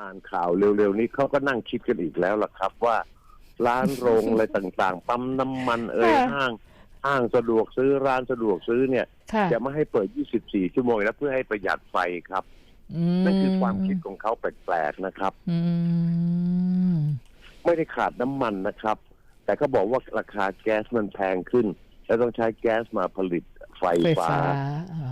อ่านข่าวเร็วๆนี้เขาก็นั่งคิดกันอีกแล้วล่ะครับว่า ร้านโรงอะไรต่างๆ ปั๊มน้ำมันเอ่ยค่ะห้างห้างสะดวกซื้อร้านสะดวกซื้อเนี่ย ค่ะจะไม่ให้เปิด 24 ชั่วโมงแล้วเพื่อให้ประหยัดไฟครับ นั่นคือความคิดของเขาแปลกๆนะครับ อืมไม่ได้ขาดน้ำมันนะครับ แต่ก็บอกว่าราคาแก๊สมันแพงขึ้น แล้วต้องใช้แก๊สมาผลิตไฟไฟฟ้า ฟ้าอ๋อ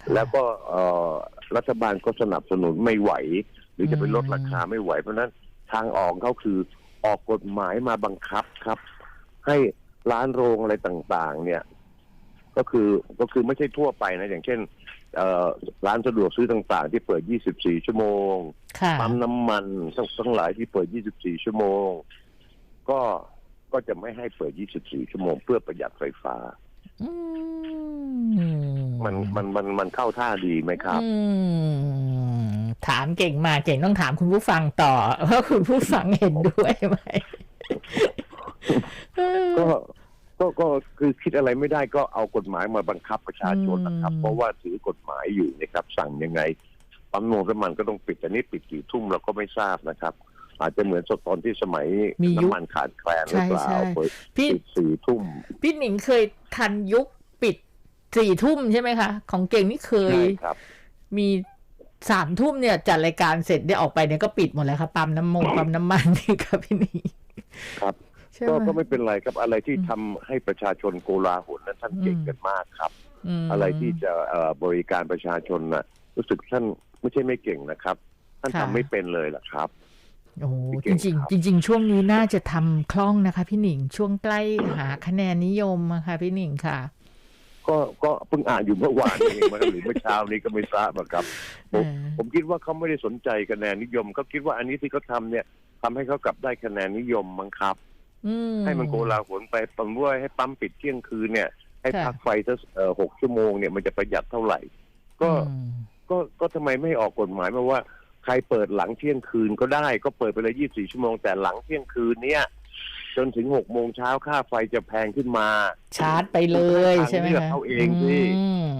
ค่ะแล้วก็เอ่อรัฐบาลก็สนับสนุนไม่ไหว หรือจะไปลดอืมราคาไม่ไหว เพราะฉะนั้นทางออกเขาคือออกกฎหมายมาบังคับครับ ให้ร้านโรงอะไรต่างๆ เนี่ย ก็คือก็คือไม่ใช่ทั่วไปนะ อย่างเช่นเอ่อร้านสะดวกซื้อต่างๆ ที่เปิด 24 ชั่วโมงค่ะปั๊มน้ำมันทั้งทั้งหลายที่เปิด 24 ชั่วโมง ก็ก็จะไม่ให้เปิด 24 ชั่วโมง เพื่อประหยัดไฟฟ้าอืมมันมันมันมันเข้าท่าดีไหมครับ อืม ถามเก่งมากเก่งต้องถามคุณผู้ฟังต่อว่าคุณผู้ฟังเห็นด้วยไหมเออก็ก็ก็คือคิดอะไรไม่ได้ก็เอากฎหมายมาบังคับประชาชนนะครับอืมเพราะว่าถือกฎหมายอยู่นะครับ สั่งยังไงปั๊มนมน้ำมันก็ต้องปิดแต่นี่ปิดกี่ทุ่มเราก็ไม่ทราบนะครับ อาจจะเหมือนตอนที่สมัยมียุคน้ำมันขาดแคลนหรือเปล่าใช่ใช่เปิดพี่ปิดสี่ทุ่มพี่หนิงเคยทันยุคปิดสี่ทุ่มใช่ไหมคะ ของเก่งนี่เคยใช่ครับมี สามทุ่มเนี่ยจัดรายการเสร็จได้ออกไปเนี่ยก็ปิดหมดแล้วค่ะปั๊มน้ำมันปั๊มน้ำมันนี่ครับพี่หนิงครับใช่ก็ไหมก็ไม่เป็นไรครับอะไรที่ทำให้ประชาชนโกลาหลนั้นท่านเก่งกันมากครับมอะไรที่จะเอ่อบริการประชาชนน่ะ รู้สึกท่านไม่ใช่ไม่เก่งนะครับ ท่านค่ะทำไม่เป็นเลยล่ะครับโอ้โหพี่จเก่งริงครับๆจริง ๆ ช่วงนี้น่าจะทำคล่องนะคะ พี่หนิงช่วงใกล้หาคะแนนนิยมอะค่ะพี่หนิงค่ะ ก็ก็เพิ่งอ่านอยู่เมื่อวานนี้เองมั้งหรือเมื่อเช้านี้ก็ไม่ทราบอะครับผมเออผมคิดว่าเขาไม่ได้สนใจคะแนนนิยมเขาคิดว่าอันนี้ที่เขาทำเนี่ยทำให้เขากลับได้คะแนนนิยมมั้งครับอืให้มันโกลาหลไปปั๊มว่าให้ปั๊มปิดเที่ยงคืนเนี่ย ให้ค่ะพักไฟสักเอ่อหกชั่วโมงเนี่ยมันจะประหยัดเท่าไหร่ ก็อืมก็ก็ทำไมไม่ออกกฎหมายมาว่า ใครเปิดหลังเที่ยงคืนก็ได้ ก็เปิดไปเลย24ชั่วโมงแต่หลังเที่ยงคืนเนี่ย จนถึง6โมงเช้าค่าไฟจะแพงขึ้นมาชาร์จไปเลยใช่ไหมเลือกคะเอาเองสิอืม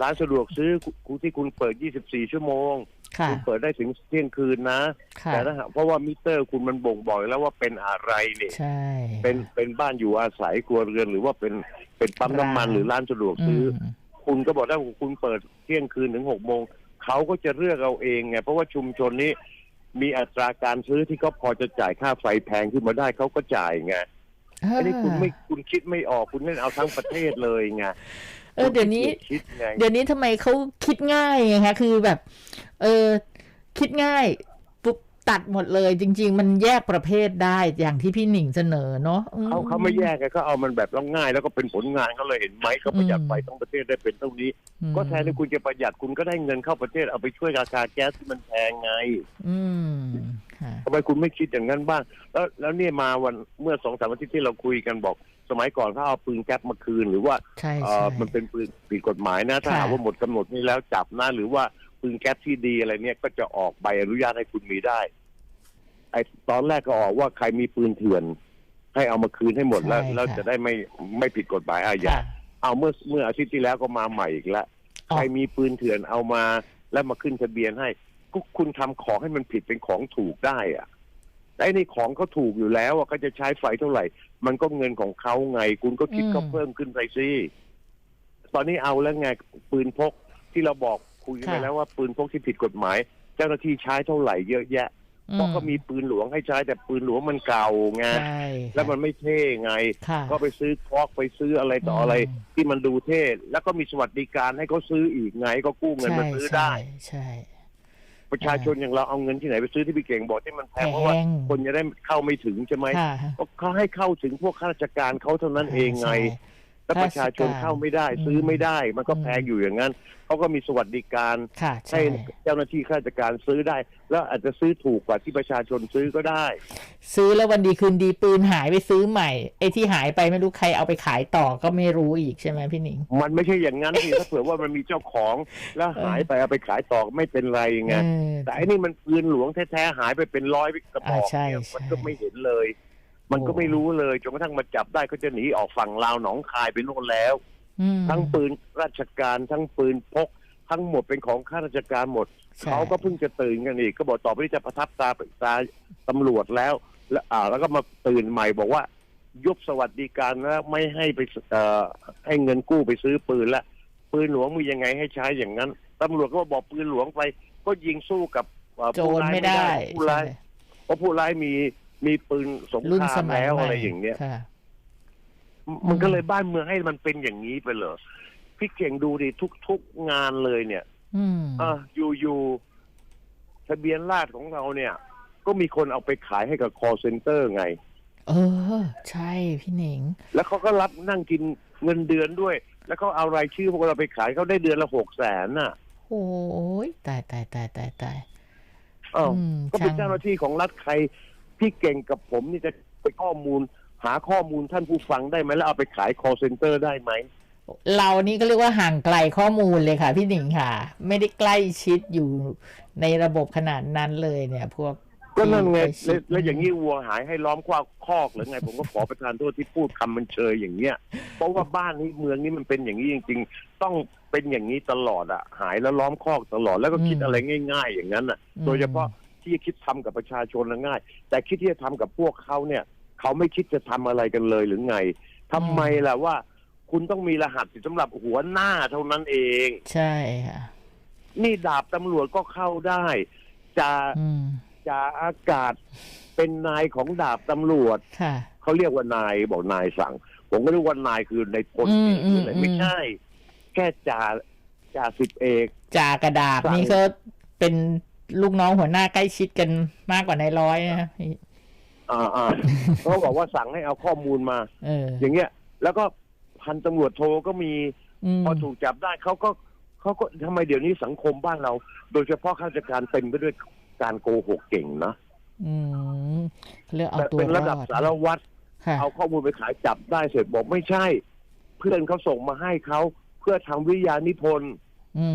ร้านสะดวกซื้อคุณที่คุณเปิด 24 ชั่วโมงค่ะคุณเปิดได้ถึงเที่ยงคืนนะค่ะแต่ถ้าหากเพราะว่ามิเตอร์คุณมันบ่งบอกแล้วว่าเป็นอะไรเนี่ยใช่เป็นเป็นบ้านอยู่อาศัยครัวเรือนหรือว่าเป็นเป็นปั๊มน้ำมันร้านหรือร้านสะดวกอืซื้อมอคุณก็บอกได้ว่าคุณเปิดเที่ยงคืนถึงหกโมงเขาก็จะเลือกเอาเองไงเพราะว่าชุมชนนี้ มีอัตราการซื้อที่เขาพอจะจ่ายค่าไฟแพงขึ้นมาได้เขาก็จ่ายไงอันนี้คุณไม่คุณคิดไม่ออกคุณเล่นเอาทั้งประเทศเลยไงเออเดี๋ยวนี้คิดไงเดี๋ยวนี้ทำไมเขาคิดง่ายไงคะคือแบบ เออคิดง่ายปุ๊บ ตัดหมดเลยจริง ๆ มันแยกประเภทได้อย่างที่พี่หนิงเสนอเนาะอืเขาเขาไม่แยกไงเขาเอามันแบบง่ายๆแล้วก็เป็นผลงานเขาเลยเห็นไหมเขาประหยัดไฟทั้งประเทศได้เป็นเท่านี้อืมก็แทนที่คุณจะประหยัดคุณก็ได้เงินเข้าประเทศเอาไปช่วยราคาแก๊สที่มันแพงไง อืมค่ะทำไมคุณไม่คิดอย่างนั้นบ้าง แล้วแล้วเนี่ยมาวันเมื่อสองสามอาทิตย์ที่เราคุยกันบอกสมัยก่อนเขาเอาปืนแก๊ปมาคืนหรือว่าใช่เอใช่อมันเป็นปืนผิดกฎหมายนะถ้าค่ะหากว่าหมดกำหนดนี้แล้วจับนะหรือว่า ปืนแก๊ปที่ดีอะไรเนี่ยก็จะออกใบอนุญาตให้คุณมีได้ ไอตอนแรกก็ออกว่าใครมีปืนเถื่อน ให้เอามาคืนให้หมดแล้วใช่แล้วค่ะ จะได้ไม่ไม่ผิดกฎหมายอาญาค่ะ เอาเมื่อเมื่ออาทิตย์ที่แล้วก็มาใหม่อีกแล้วอ๋อ ใครมีปืนเถื่อนเอามาแล้วมาขึ้นทะเบียนให้ก็คุณทำของให้มันผิดเป็นของถูกได้อะแต่ไอ้นี่ของเขาถูกอยู่แล้วอะก็จะใช้ไฟเท่าไหร่ มันก็เงินของเขาไง คุณก็คิดอืมก็เพิ่มขึ้นไปสิตอนนี้เอาแล้วไงปืนพกที่เราบอก คุยกันไปแล้วว่าปืนพกที่ผิดกฎหมาย เจ้าหน้าที่ใช้เท่าไหร่เยอะแยะเพราะเขามีปืนหลวงให้ใช้แต่ปืนหลวงมันเก่าไงใช่แล้วมันไม่เท่ไงค่ะก็ไปซื้อคอกไปซื้ออะไรต่ออะไรอืมที่มันดูเท่แล้วก็มีสวัสดิการให้เขาซื้ออีกไงก็กู้เงินมาซื้อได้ใช่ ประชาชนอย่างเราเอาเงินที่ไหนไปซื้อที่พี่เก่งบอกที่มันแพใช่งเพราะว่าแพงคนจะได้เข้าไม่ถึงใช่ไหมค่ะก็เขาให้เข้าถึงพวกข้าราชการเขาเท่านั้นเองไงใช่ แล้วประชาชนข้าราชการเข้าไม่ได้อืมซื้อไม่ได้ มันก็อืมแพงอยู่อย่างนั้นเขาก็มีสวัสดิการค่ะให้ใช่เจ้าหน้าที่ข้าราชการซื้อได้ แล้วอาจจะซื้อถูกกว่าที่ประชาชนซื้อก็ได้ ซื้อแล้ววันดีคืนดีปืนหายไปซื้อใหม่ไอ้ที่หายไปไม่รู้ใครเอาไปขายต่อก็ไม่รู้อีกใช่ไหมพี่หนิง มันไม่ใช่อย่างนั้นสิถ้าเผื่อว่ามันมีเจ้าของแล้วหายไปเอาไปขายต่อไม่เป็นไรไงเออแต่อันนี้มันปืนหลวงแท้ๆหายไปเป็นร้อยกระบอกอ่าใช่เนี่ยใช่มันก็ไม่เห็นเลย มันก็โอ้ไม่รู้เลยจนกระทั่งมาจับได้ก็จะหนีออกฝั่งลาวหนองคายไปโน่นแล้วอืมทั้งปืนราชการทั้งปืนพก ทั้งหมดเป็นของข้าราชการหมดใช่เขาก็เพิ่งจะตื่นกันอีกก็บอกต่อไปนี้จะประทับตาตาตำรวจแล้ว แล้วอ่าแล้วก็มาตื่นใหม่บอกว่ายุบสวัสดิการแล้วไม่ให้ไปเอ่อให้เงินกู้ไปซื้อปืนละปืนหลวงมียังไงให้ใช้อย่างนั้นตำรวจก็บอกปืนหลวงไป ก็ยิงสู้กับเอ่อโจผู้รร้ายไม่ได้ผู้ร้ายใช่เพราะผู้ร้ายมี มีปืนสงรุ่นคราสมมัยแล้วใหม่อะไรอย่างเงี้ย ค่ะ มันก็เลยบ้านเมืองให้มันเป็นอย่างนี้ไปเลยพี่เก่งดูดิทุกๆงานเลยเนี่ย อืมอะอยู่ๆทะเบียนราษฎร์ของเราเนี่ย ก็มีคนเอาไปขายให้กับ call center ไง เออ ใช่พี่หนิง แล้วเขาก็รับนั่งกินเงินเดือนด้วย แล้วเขาเอารายชื่อพวกเราไปขายเขาได้เดือนละหกแสนน่ะโอ้ยตายตายตายตายตาย อ้าวอืมก็เป็นช่าง เจ้าหน้าที่ของรัฐใคร พี่เก่งกับผมนี่จะไปข้อมูล หาข้อมูลท่านผู้ฟังได้ไหมแล้วเอาไปขาย call center ได้ไหมเรานี่ก็เรียกว่าห่างไกลข้อมูลเลยค่ะ พี่หนิงค่ะ ไม่ได้ใกล้ชิดอยู่ในระบบขนาดนั้นเลยเนี่ย พวกก็นั่นไงที่ใกล้ชิแล้วดแล้วอย่างนี้วัวหายให้ล้อมคว้าคอกหรือไง ผมก็ขอประทานโทษที่พูดคำมันเชยอย่างเงี้ยเพราะว่าบ้านนี้เมืองนี้มันเป็นอย่างนี้จริง ๆ ต้องเป็นอย่างนี้ตลอดอะหายแล้วล้อมคอกตลอดแล้วก็คิดอะไรง่าย ๆ อย่างนั้นอะโดยเฉพาะ ที่คิดทำกับประชาชนน่ะง่าย แต่คิดที่จะทำกับพวกเขาเนี่ย เขาไม่คิดจะทำอะไรกันเลยหรือไงทำไมล่ะว่า คุณต้องมีรหัสสำหรับหัวหน้าเท่านั้นเอง ใช่ค่ะนี่ดาบตำรวจก็เข้าได้จะอืมจ่าอากาศเป็นนายของดาบตำรวจค่ะเขาเรียกว่านายบอกนายสั่ง ผมก็นึกว่านายคือในพลอืมเอกหรืออะไรอืมไม่ใช่ แค่จ่าจ่าสิบเอกจ่ากระดาบสั่งนี่ก็เป็น ลูกน้องหัวหน้าใกล้ชิดกันมากกว่าในร้อยนะพี่อ่าอ่าเขาบอกว่าสั่งให้เอาข้อมูลมาเอออย่างเงี้ย แล้วก็พันตำรวจโทก็มีอืมพอถูกจับได้เขาก็เขาก็ทำไมเดี๋ยวนี้สังคมบ้านเรา โดยเฉพาะข้าราชการเต็มไปด้วยการโกหกเก่งนะอืมเขาเรียกเอาแต่ตัวเป็นรระอดับดสารวัตรค่ะเอาข้อมูลไปขายจับได้เสร็จบอกไม่ใช่ เพื่อนเขาส่งมาให้เขาเพื่อทำวิทยานิพนธ์อื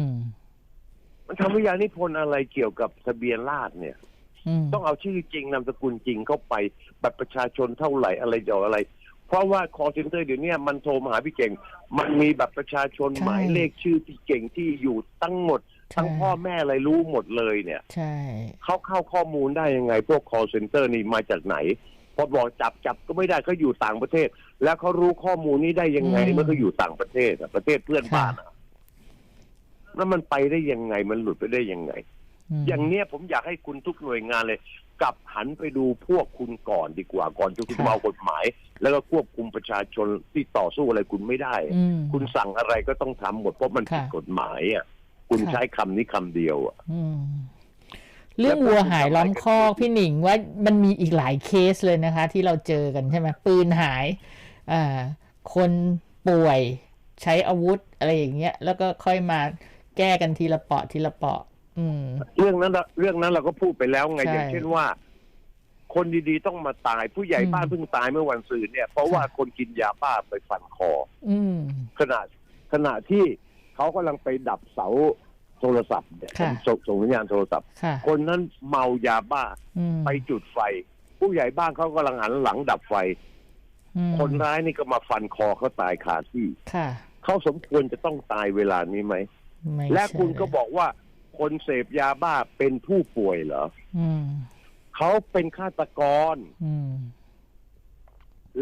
มมันทำวิทยานิพนธ์อะไรเกี่ยวกับทะเบียนราษฎร์เนี่ยอืมต้องเอาชื่อจริงนามสกุลจริงเข้าไปบัตรประชาชนเท่าไหร่อะไรเดี๋ยวอะไร เพราะว่า call center เดี๋ยวนี้มันโทรมาหาพี่เก่ง มันมีบัตรประชาชนหมายเลขชื่อพี่เก่งที่อยู่ตั้งหมด ทั้งพ่อแม่อะไรรู้หมดเลยเนี่ย ใช่ เขาเข้าข้อมูลได้ยังไง พวก call center นี่มาจากไหน พอบอกจับจับก็ไม่ได้เขาอยู่ต่างประเทศ แล้วเขารู้ข้อมูลนี้ได้ยังไงอืม เมื่อเขาอยู่ต่างประเทศอะประเทศเพื่อนบ้านอะ แล้วมันไปได้ยังไงมันหลุดไปได้ยังไงมอย่างเนี้ยผมอยากให้คุณทุกหน่วยงานเลย กลับหันไปดูพวกคุณก่อนดีกว่าก่อนจะคุณค่ะมาเอากฎหมาย แล้วก็ควบคุมประชาชนที่ต่อสู้อะไรคุณไม่ได้อืมคุณสั่งอะไรก็ต้องทำหมดเพราะมันผิดค่ะกฎหมายอะคุณค่ะใช้คำนี้คำเดียวอะอืมเรื่องวัวหายล้อมคอกพี่หนิงว่ามันมีอีกหลายเคสเลยนะคะ ที่เราเจอกันใช่ไหมปืนหายอ่าคนป่วยใช้อาวุธอะไรอย่างเงี้ย แล้วก็ค่อยมา แก้กันทีละเปาะทีละเปาะ อืม เรื่องนั้นน่ะเรื่องนั้นเราก็พูดไปแล้วไงใช่อย่างเช่นว่า คนดีๆต้องมาตายผู้ใหญ่อืมบ้านเพิ่งตายเมื่อวันศุกร์เนี่ย เพราะว่าค่ะคนกินยาบ้าไปฟันคอ อืม ขณะขณะที่เขากำลังไปดับเสาโทรศัพท์เนี่ยค่ะ ส่งส่งสัญญาณโทรศัพท์ ค่ะคนนั้นเมายาบ้าอืมไปจุดไฟ ผู้ใหญ่บ้านเขากำลังหันหลังดับไฟ อืมคนร้ายนี่ก็มาฟันคอเขาตายคาที่ ค่ะ เขาสมควรจะต้องตายเวลานี้ไหม ไม่และใช่คุณก็บอกว่า คนเสพยาบ้าเป็นผู้ป่วยเหรออืมเขาเป็นฆาตกร อืม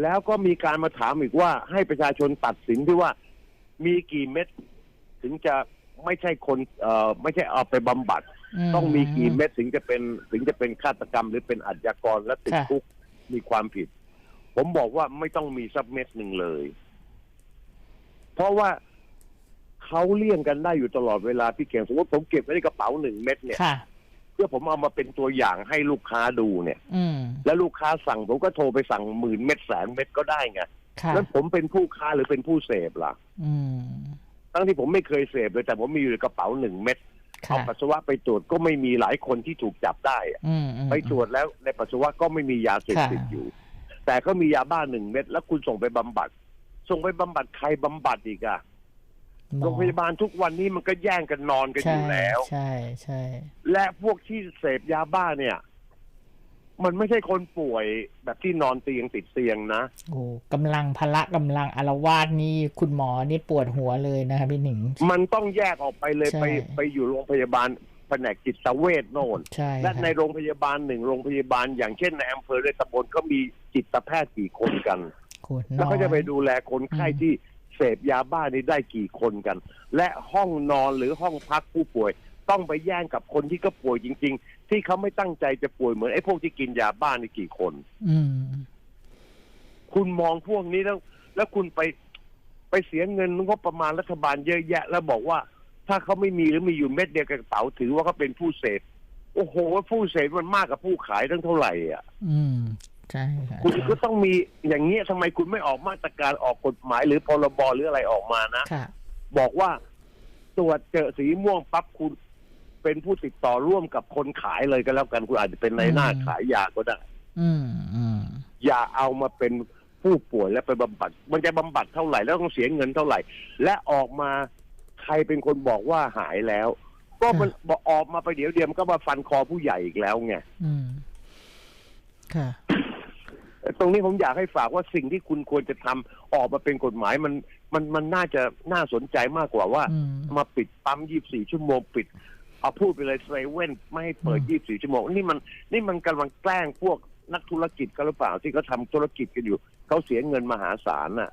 แล้วก็มีการมาถามอีกว่า ให้ประชาชนตัดสินที่ว่า มีกี่เม็ดถึงจะไม่ใช่คนเอ่อไม่ใช่เอาไปบำบัด ต้องมีกี่เม็ดถึงจะเป็นถึงจะเป็นฆาตกรรมหรือเป็นอาชญากรและติดค่ะ คุกมีความผิด ผมบอกว่าไม่ต้องมีสักเม็ดหนึ่งเลย เพราะว่า เขาเลี่ยงกันได้อยู่ตลอดเวลาพี่เก่งสมมติผมเก็บไว้ในกระเป๋าหนึ่งเม็ดเนี่ยค่ะ เพื่อผมเอามาเป็นตัวอย่างให้ลูกค้าดูเนี่ย อืม แล้วลูกค้าสั่งผมก็โทรไปสั่งหมื่นเม็ดแสนเม็ดก็ได้ไงค่ะ แล้วผมเป็นผู้ค้าหรือเป็นผู้เสพล่ะ อืม ทั้งที่ผมไม่เคยเสพเลยแต่ผมมีอยู่ในกระเป๋าหนึ่งเม็ดค่ะ เอาปัสสาวะไปตรวจก็ไม่มีหลายคนที่ถูกจับได้อะอืมอืม ไปตรวจแล้วในปัสสาวะก็ไม่มียาเสพติดค่ะ อยู่ แต่ก็มียาบ้าหนึ่งเม็ดแล้วคุณส่งไปบำบัด ส่งไปบำบัดใครบำบัดอีกอะหมอ โรงพยาบาลทุกวันนี้มันก็แย่งกันนอนกันอยู่แล้ว ใช่ใช่และพวกที่เสพยาบ้าเนี่ย มันไม่ใช่คนป่วยแบบที่นอนเตียงติดเตียงนะโอ้กำลังพละกำลังอารวาสนี่คุณหมอนี่ปวดหัวเลยนะคะพี่หนิง มันต้องแยกออกไปเลยใช่ไปไปอยู่โรงพยาบาลแผนกจิตเวชโน่นใช่และค่ะในโรงพยาบาลหนึ่งโรงพยาบาล อย่างเช่นในอำเภอในตำบลก็มีจิตแพทย์กี่คนกันขวดน้แล้วอยเขาจะไปดูแลคนไข้อืมที่ เสพยาบ้านี่ได้กี่คนกัน และห้องนอนหรือห้องพักผู้ป่วย ต้องไปแย่งกับคนที่ก็ป่วยจริง ๆ ที่เขาไม่ตั้งใจจะป่วยเหมือนไอ้พวกที่กินยาบ้านี่กี่คน อืมคุณมองพวกนี้แล้ว แล้วคุณไปไปเสียเงินงบประมาณรัฐบาลเยอะแยะ แล้วบอกว่า ถ้าเขาไม่มีหรือมีอยู่เม็ดเดียวกับกระเป๋าถือว่าเขาเป็นผู้เสพโอ้โหผู้เสพมันมากกว่าผู้ขายตั้งเท่าไหร่อะ อืม ใช่ค่ะคุณก็ต้องมีอย่างเงี้ยทำไมคุณไม่ออกมาตรการออกกฎหมายหรือพรบหรืออะไรออกมานะค่ะ บอกว่าตรวจเจอสีม่วงปั๊บคุณเป็นผู้ติดต่อร่วมกับคนขายเลยก็แล้วกันคุณอาจจะเป็นในายหน้าอืมขายยาก็ได้ อืมอืมอย่าเอามาเป็นผู้ป่วยแล้วไปบำบัด มันจะบำบัดเท่าไหร่แล้วต้องเสียเงินเท่าไหร่ และออกมาใครเป็นคนบอกว่าหายแล้ว ก็มันบอกออกมาไปเดี๋ยวเดียวมันก็มาฟันคอผู้ใหญ่อีกแล้วไงอืมค่ะ ตรงนี้ผมอยากให้ฝากว่าสิ่งที่คุณควรจะทำออกมาเป็นกฎหมายมันมันมันน่าจะน่าสนใจมากกว่าว่าอืมมาปิดปั๊ม24ชั่วโมงปิด เอาพูดไปเลยเซเว่นไม่ให้เปิดอืม24ชั่วโมง นี่มันนี่มันกำลังแกล้งพวกนักธุรกิจกันหรือเปล่าที่เขาทำธุรกิจกันอยู่เขาเสียเงินมหาศาลน่ะ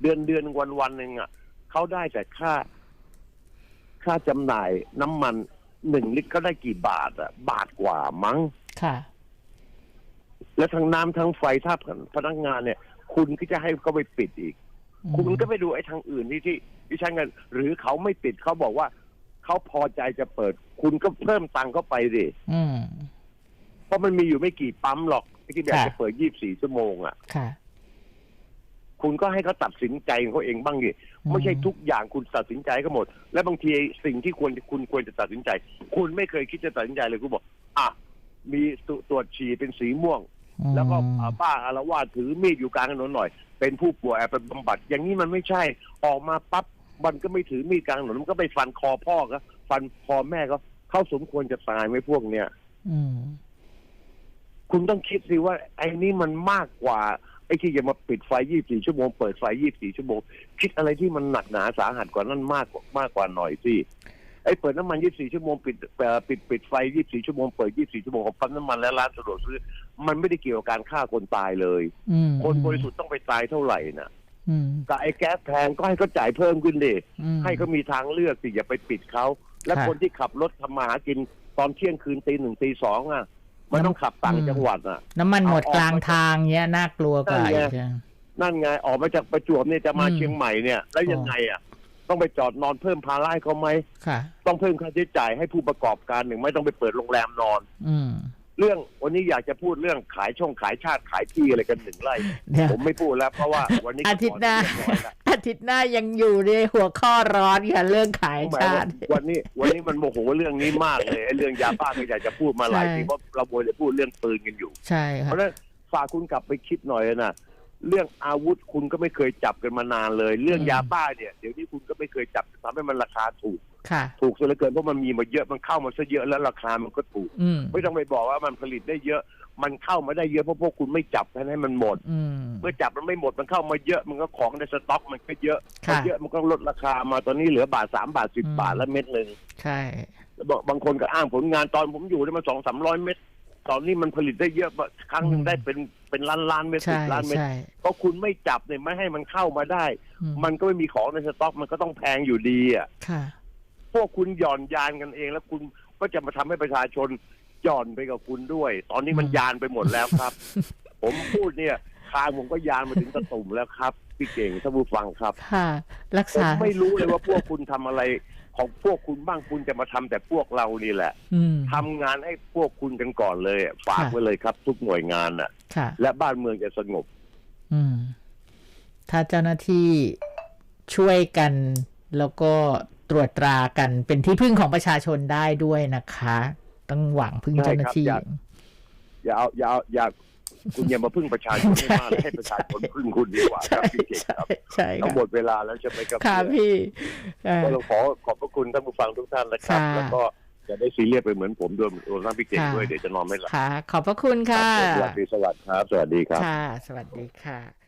เดือนเดือนวันวันหนึ่งอะเขาได้แต่ค่า ค่าจำหน่ายน้ำมันหนึ่งลิตรเขาได้กี่บาทอะ บาทกว่ามั้งค่ะ แล้วทั้งน้ำทั้งไฟถ้าพนักงานเนี่ย คุณก็จะให้เขาไปปิดอีก คุณก็ไปดูไอ้ทางอื่นที่ที่ที่ใช้เงินหรือเขาไม่ปิดเขาบอกว่าเขาพอใจจะเปิด คุณก็เพิ่มตังค์เข้าไปดิอืม เพราะมันมีอยู่ไม่กี่ปั๊มหรอกที่อยากค่ะ จะเปิด 24 ชั่วโมงอะ ค่ะ คุณก็ให้เขาตัดสินใจของเขาเองบ้างดิไม่ใช่ทุกอย่างคุณตัดสินใจก็หมด และบางทีสิ่งที่ควรคุณควรจะตัดสินใจ คุณไม่เคยคิดจะตัดสินใจเลยคุณบอก อะ มีตรวจฉี่เป็นสีม่วง แล้วก็อ่าบ้าอารวาสถือมีดอยู่กลางถนนหน่อย เป็นผู้ป่วยเอาไปบำบัด อย่างนี้มันไม่ใช่ออกมาปั๊บมันก็ไม่ถือมีดกลางถนนมันก็ไปฟันคอพ่อก็ฟันคอแม่ก็เขาสมควรจะตายไหมพวกเนี้ยอืมคุณต้องคิดสิว่า ไอ้นี่มันมากกว่า ไอ้ที่จะมาปิดไฟ 24 ชั่วโมงเปิดไฟ 24 ชั่วโมง คิดอะไรที่มันหนักหนาสาหัสกว่านั้นมากกว่ามากกว่าหน่อยสิไอ้เปิดน้ำมัน 24 ชั่วโมงปิดเอ่อปิดปิดไฟ 24 ชั่วโมงเปิด 24 ชั่วโมงของปั๊มน้ำมันและร้านสะดวกซื้อ มันไม่ได้เกี่ยวกับการฆ่าคนตายเลย อืมคนบริสุทธิ์ต้องไปตายเท่าไหร่นะอืม กับไอ้แก๊สแพงก็ให้เขาจ่ายเพิ่มขึ้นดิอืม ให้เขามีทางเลือกสิอย่าไปปิดเขา และค่ะ คนที่ขับรถทำมาหากินตอนเที่ยงคืนตีหนึ่งตีสองอะ มันต้องขับต่างอืมจังหวัดอะ น้ำมันหมดเอาออกกลางทางเนี้ยน่ากลัวกว่านั่นไงอีกอะ นั่นไงออกมาจากประจวบเนี่ยจะมาอืม เชียงใหม่เนี่ย แล้วยังไงอะ ต้องไปจอดนอนเพิ่มภาระให้เขาไหมค่ะ ต้องเพิ่มค่าใช้จ่ายให้ผู้ประกอบการหนึ่งไม่ต้องไปเปิดโรงแรมนอน อืม เรื่องวันนี้อยากจะพูดเรื่องขายช่องขายชาติขายที่อะไรกันหนึ่งไร่เดี๋ยว ผมไม่พูดแล้ว เพราะว่าวันนี้อาทิตย์หน้าเรียบร้อยแล้วอาทิตย์หน้ายังอยู่ในหัวข้อร้อนค่ะเรื่องขายหมายชาว่าติ วันนี้วันนี้มันโมโหเรื่องนี้มากเลยไอ้เรื่องยาบ้าก็อยากจะพูดมาหลายใช่ ทีเพราะเราโวยจะพูดเรื่องปืนกันอยู่ ใช่เพค่ะ ราะฉะนั้นฝากคุณกลับไปคิดหน่อยนะ เรื่องอาวุธคุณก็ไม่เคยจับกันมานานเลย เรื่องอืมยาบ้าเนี่ยเดี๋ยวนี้คุณก็ไม่เคยจับทำให้มันราคาถูก ค่ะ ถูกซะเหลือเกินเพราะมันมีมาเยอะมันเข้ามาซะเยอะแล้วราคามันก็ถูก อืมไม่ต้องไปบอกว่ามันผลิตได้เยอะ มันเข้ามาได้เยอะเพราะพวกคุณไม่จับให้มันหมด อืม เมื่อจับมันไม่หมดมันเข้ามาเยอะมันก็ของในสต็อกมันก็เยอะพอค่ะเยอะมันก็ลดราคามาตอนนี้เหลือบาทสามบาทสิบอืมบาทละเม็ดหนึ่งใช่ แล้วบอกบางคนก็อ้างผลงานตอนผมอยู่ได้มาสองสามร้อยเม็ด ตอนนี้มันผลิตได้เยอะครั้งหนึ่งได้เป็นเป็นล้านล้านๆเม็ดสิใช่บล้านเม็ดใช่เพราะคุณไม่จับเนี่ยไม่ให้มันเข้ามาได้อืมมันก็ไม่มีของในสต็อกมันก็ต้องแพงอยู่ดีอะค่ะพวกคุณหย่อนยานกันเองแล้วคุณก็จะมาทำให้ประชาชนหย่อนไปกับคุณด้วย ตอนนี้มันอืมยานไปหมดแล้วครับ ผมพูดเนี่ยทางผมก็ยานมาถึงตะตุ่มแล้วครับ พี่เก่งท่านผู้ฟังครับค่ะรักผมษาไม่รู้เลยว่าพวกคุณทำอะไร ของพวกคุณบ้างคุณจะมาทำแต่พวกเรานี่แหละอืมทำงานให้พวกคุณกันก่อนเลยอะฝากค่ะไว้เลยครับ ทุกหน่วยงานน่ะค่ะ และบ้านเมืองจะสงบ อืมถ้าเจ้าหน้าที่ช่วยกันแล้วก็ตรวจตรากันเป็นที่พึ่งของประชาชนได้ด้วยนะคะ ต้องหวังพึ่งใช่เจ้าหน้าครับที่อยากอย่าเอาอย่าเอาอย่า คุณอย่ามาพึ่งประชาชนให้มากเลยให้ประชาชนพึ่งคุณดีกว่าคใช่รับพี่เก่งใช่ครับใช่ทั้งค่ะหมดเวลาแล้วใช่ไหมครับค่ะพี่เอ่อก็ต้องขอขอบพระคุณท่านผู้ฟังทุกท่านนะครับค่ะแล้วก็จะได้ซีเรียสไปเหมือนผมด้วยรวมทั้งพี่เก่งค่ะด้วยเดี๋ยวจะนอนไม่หลับค่ะ ขอบพระคุณค่ะสวัสดีสวัสดีครับ สวัสดีครับค่ะ สวัสดีค่ะ